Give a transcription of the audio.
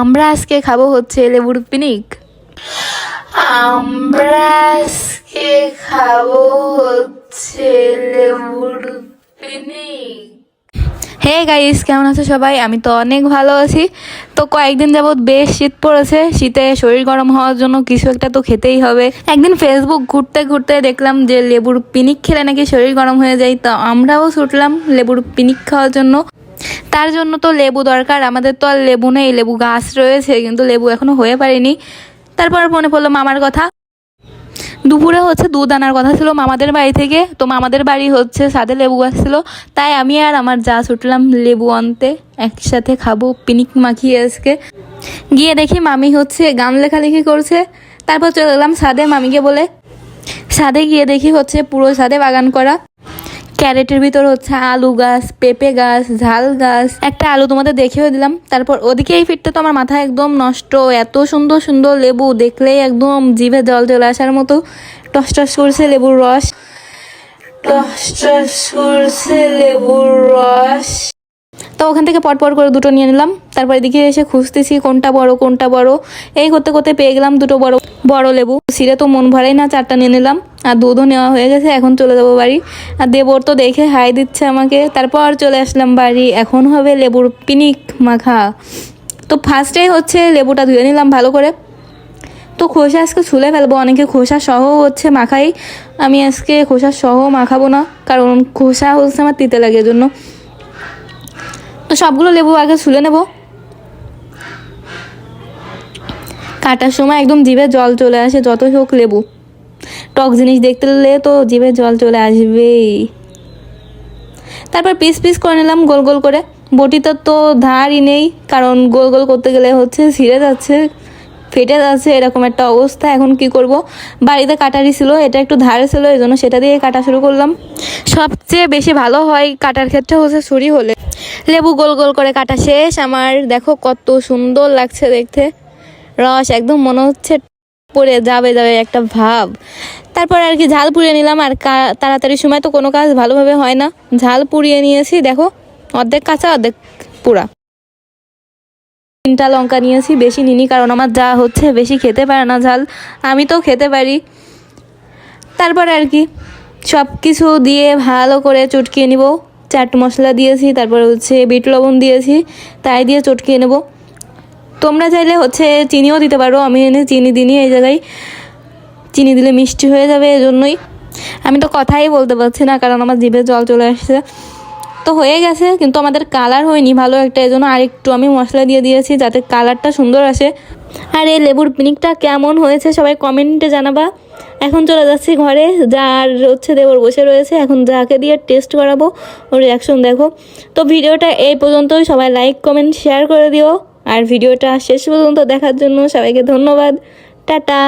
আমরা আজকে খাব হচ্ছে লেবুর পিনিক। আমরা আজকে খাব হচ্ছে লেবুর পিনিক। হে গাইস কেমন আছো সবাই? আমি তো অনেক ভালো আছি। তো কয়েকদিন যাবৎ বেশ শীত পড়েছে। শীতে শরীর গরম হওয়ার জন্য কিছু একটা তো খেতেই হবে। একদিন ফেসবুক ঘুরতে ঘুরতে দেখলাম যে লেবুর পিনিক খেলে নাকি শরীর গরম হয়ে যায়। তো আমরাও ছুটলাম লেবুর পিনিক খাওয়ার জন্য। তার জন্য তো লেবু দরকার। আমাদের তো আর লেবু নেই, লেবু গাছ রয়েছে, কিন্তু লেবু এখনও হয়ে পারেনি। তারপর মনে পড়ল মামার কথা। দুপুরে হচ্ছে দুধ আনার কথা ছিল মামাদের বাড়ি থেকে, তো মামাদের বাড়ি হচ্ছে সাদে লেবু গাছ ছিল। তাই আমি আর আমার যা ছুটলাম লেবু আনতে, একসাথে খাব পিনিক মাখিয়ে আজকে। গিয়ে দেখি মামি হচ্ছে গান লেখালেখি করছে। তারপর চলে গেলাম সাদে মামিকে বলে। সাদে গিয়ে দেখি হচ্ছে পুরো সাদে বাগান করা। ক্যারেটের ভিতর হচ্ছে আলু গাছ, পেঁপে গাছ, ঝাল গাছ। একটা আলু তোমাদের দেখেও দিলাম। তারপর ওদিকে এই ফিটটা তো আমার মাথা একদম নষ্ট। এত সুন্দর সুন্দর লেবু, দেখলেই একদম জিভে জল চলে আসার মতো। টস টস করছে লেবুর রস। টস টস করছে লেবুর রস। তো ওখান থেকে পরপর করে দুটো নিয়ে নিলাম। তারপর এদিকে এসে খুঁজতেছি কোনটা বড় কোনটা বড়। এই করতে করতে পেয়ে গেলাম দুটো বড় বড় লেবু। সিরে তো মন ভরাই না, চারটা নিয়ে নিলাম। আর দুধও নেওয়া হয়ে গেছে, এখন চলে যাব বাড়ি। আর দেবর তো দেখে হাই দিচ্ছে আমাকে। তারপর চলে আসলাম বাড়ি। এখন হবে লেবুর পিনিক মাখা। তো ফার্স্টেই হচ্ছে লেবুটা ধুয়ে নিলাম ভালো করে। তো খোসা আজকে ছুলে ফেলব, অনেকে খোসা সহ হচ্ছে মাখাই। আমি আজকে খোসা সহ মাখাবো না, কারণ খোসা হচ্ছে আমার তিতে লাগে এজন্য। তো সবগুলো লেবু আগে ছুলে নেব। কাটার সময় একদম জিভে জল চলে আসে যতই হোক লেবু। টক জিনিস দেখতে পেলে তো জিভে জল চলে আসবেই। তারপর পিস পিস করে নিলাম গোল গোল করে। বটিতে তো ধারই নেই, কারণ গোল গোল করতে গেলে হচ্ছে ছিঁড়ে যাচ্ছে, ফেটে যাচ্ছে, এরকম একটা অবস্থা। এখন কি করব? বাড়িতে কাটারি ছিল, এটা একটু ধারে ছিল এই জন্য সেটা দিয়ে কাটা শুরু করলাম। সবচেয়ে বেশি ভালো হয় কাটার ক্ষেত্রে হচ্ছে ছুরি হলে। লেবু গোল গোল করে কাটা শেষ। আমার দেখো কত সুন্দর লাগছে দেখতে। রস একদম মনে হচ্ছে পড়ে যাবে যাবে একটা ভাব। তারপর আর কি ঝাল পুড়িয়ে নিলাম। আর তাড়াতাড়ি সময় তো কোনো কাজ ভালোভাবে হয় না। ঝাল পুড়িয়ে নিয়েছি, দেখো, অর্ধেক কাঁচা, অর্ধেক পুরা তিনটা লঙ্কা নিয়েছি, বেশি নিনি কারণ আমার যা হচ্ছে বেশি খেতে পারে না ঝাল। আমি তো খেতে পারি। তারপর আর কি সব কিছু দিয়ে ভালো করে চটকিয়ে নিব। চাট মশলা দিয়েছি, তারপর হচ্ছে বিট লবণ দিয়েছি, তাই দিয়ে চটকিয়ে নেব। তোমরা চাইলে হচ্ছে চিনিও দিতে পারো, আমি এনে চিনি দিনই এই জায়গায়। চিনি দিলে মিষ্টি হয়ে যাবে, এজন্যই। আমি তো কথাই বলতে পারছি না, কারণ আমার জিভে জল চলে আসছে। তো হয়ে গেছে, কিন্তু আমাদের কালার হয়নি ভালো একটা এই জন্য আরেকটু আমি মশলা দিয়ে দিয়েছি যাতে কালারটা সুন্দর আসে। আর এই লেবুর পিনিকটা কেমন হয়েছে সবাই কমেন্টে জানাবা। এখন চলে যাচ্ছি ঘরে যার হচ্ছে দেবর বসে রয়েছে, এখন যাকে দিয়ে টেস্ট করাবো ওর রিয়াকশন দেখো। তো ভিডিওটা এই পর্যন্তই, সবাই লাইক কমেন্ট শেয়ার করে দিও। আর ভিডিওটা শেষ পর্যন্ত দেখার জন্য সবাইকে ধন্যবাদ। টাটা!